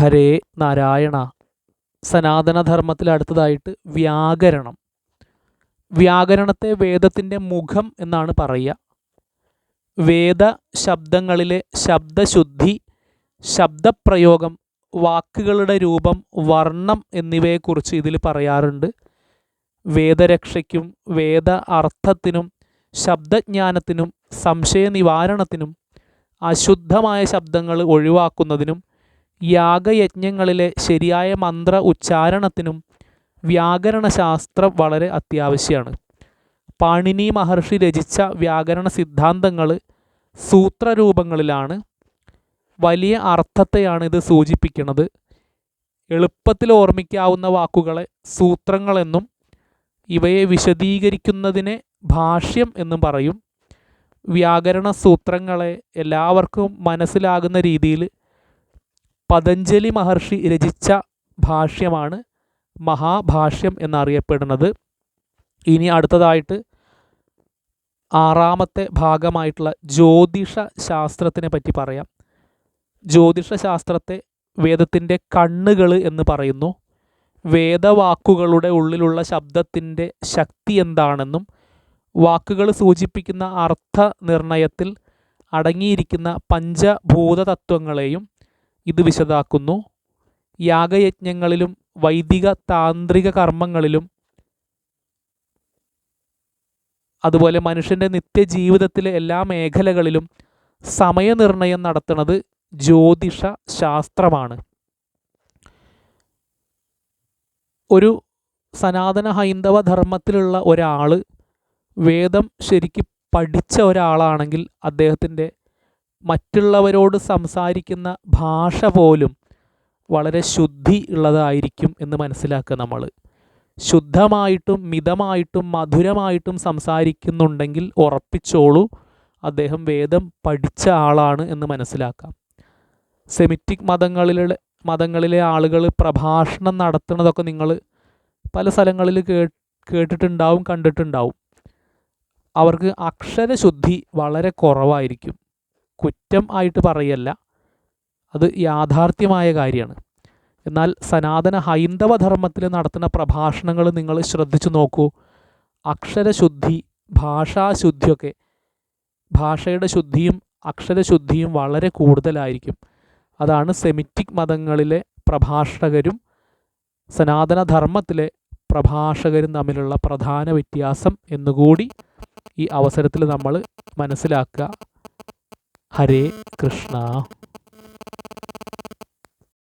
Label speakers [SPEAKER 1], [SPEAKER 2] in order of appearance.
[SPEAKER 1] ഹരേ നാരായണ. സനാതനധർമ്മത്തിൽ അടുത്തതായിട്ട് വ്യാകരണം. വ്യാകരണത്തെ വേദത്തിന്റെ മുഖം എന്നാണ് പറയുക. വേദ ശബ്ദങ്ങളിലെ ശബ്ദശുദ്ധി ശബ്ദപ്രയോഗം വാക്കുകളുടെ രൂപം വർണം എന്നിവയെക്കുറിച്ച് ഇതിൽ പറയാറുണ്ട്. വേദരക്ഷയ്ക്കും വേദ അർത്ഥത്തിനും ശബ്ദജ്ഞാനത്തിനും സംശയ നിവാരണത്തിനും അശുദ്ധമായ ശബ്ദങ്ങൾ ഒഴിവാക്കുന്നതിനും യാഗയജ്ഞങ്ങളിലെ ശരിയായ മന്ത്ര ഉച്ചാരണത്തിനും വ്യാകരണശാസ്ത്രം വളരെ അത്യാവശ്യമാണ് പാണിനി മഹർഷി രചിച്ച വ്യാകരണ സിദ്ധാന്തങ്ങൾ സൂത്രരൂപങ്ങളിലാണ്. വലിയ അർത്ഥത്തെയാണ് ഇത് സൂചിപ്പിക്കുന്നത്. എളുപ്പത്തിൽ ഓർമ്മിക്കാവുന്ന വാക്കുകളെ സൂത്രങ്ങളെന്നും ഇവയെ വിശദീകരിക്കുന്നതിനെ ഭാഷ്യം എന്നും പറയും. വ്യാകരണ സൂത്രങ്ങളെ എല്ലാവർക്കും മനസ്സിലാകുന്ന രീതിയിൽ പതഞ്ജലി മഹർഷി രചിച്ച ഭാഷ്യമാണ് മഹാഭാഷ്യം എന്നറിയപ്പെടുന്നത്. ഇനി അടുത്തതായിട്ട് ആറാമത്തെ ഭാഗമായിട്ടുള്ള ജ്യോതിഷ ശാസ്ത്രത്തിനെ പറ്റി പറയാം. ജ്യോതിഷ ശാസ്ത്രത്തെ വേദത്തിന്റെ കണ്ണുകൾ എന്ന് പറയുന്നു. വേദവാക്കുകളുടെ ഉള്ളിലുള്ള ശബ്ദത്തിന്റെ ശക്തി എന്താണെന്നും വാക്കുകൾ സൂചിപ്പിക്കുന്ന അർത്ഥ നിർണയത്തിൽ അടങ്ങിയിരിക്കുന്ന പഞ്ചഭൂതതത്വങ്ങളെയും ഇത് വിശദാക്കുന്നു. യാഗയജ്ഞങ്ങളിലും വൈദിക താന്ത്രിക കർമ്മങ്ങളിലും അതുപോലെ മനുഷ്യന്റെ നിത്യജീവിതത്തിലെ എല്ലാ മേഖലകളിലും സമയനിർണയം നടത്തുന്നത് ജ്യോതിഷ ശാസ്ത്രമാണ് ഒരു സനാതന ഹൈന്ദവ ധർമ്മത്തിലുള്ള ഒരാൾ വേദം ശരിക്ക് പഠിച്ച ഒരാളാണെങ്കിൽ അദ്ദേഹത്തിന്റെ മറ്റുള്ളവരോട് സംസാരിക്കുന്ന ഭാഷ പോലും വളരെ ശുദ്ധി ഉള്ളതായിരിക്കും എന്ന് മനസ്സിലാക്കുക നമ്മൾ. ശുദ്ധമായിട്ടും മിതമായിട്ടും മധുരമായിട്ടും സംസാരിക്കുന്നുണ്ടെങ്കിൽ ഉറപ്പിച്ചോളൂ അദ്ദേഹം വേദം പഠിച്ച ആളാണ് എന്ന് മനസ്സിലാക്കാം. സെമിറ്റിക് മതങ്ങളിലെ മതങ്ങളിലെ ആളുകൾ പ്രഭാഷണം നടത്തുന്നതൊക്കെ നിങ്ങൾ പല സ്ഥലങ്ങളിൽ കേ കേട്ടിട്ടുണ്ടാവും കണ്ടിട്ടുണ്ടാവും. അവർക്ക് അക്ഷരശുദ്ധി വളരെ കുറവായിരിക്കും. കുറ്റം ആയിട്ട് പറയല്ല. അത് യാഥാർത്ഥ്യമായ കാര്യമാണ്. എന്നാൽ സനാതന ഹൈന്ദവ ധർമ്മത്തിൽ നടത്തുന്ന പ്രഭാഷണങ്ങൾ നിങ്ങൾ ശ്രദ്ധിച്ചു നോക്കൂ. അക്ഷരശുദ്ധി ഭാഷാശുദ്ധിയൊക്കെ ഭാഷയുടെ ശുദ്ധിയും അക്ഷരശുദ്ധിയും വളരെ കൂടുതലായിരിക്കും. അതാണ് സെമിറ്റിക് മതങ്ങളിലെ പ്രഭാഷകരും സനാതന ധർമ്മത്തിലെ പ്രഭാഷകരും തമ്മിലുള്ള പ്രധാന വ്യത്യാസം എന്നുകൂടി ഈ അവസരത്തിൽ നമ്മൾ മനസ്സിലാക്കുക. ഹരേ കൃഷ്ണ.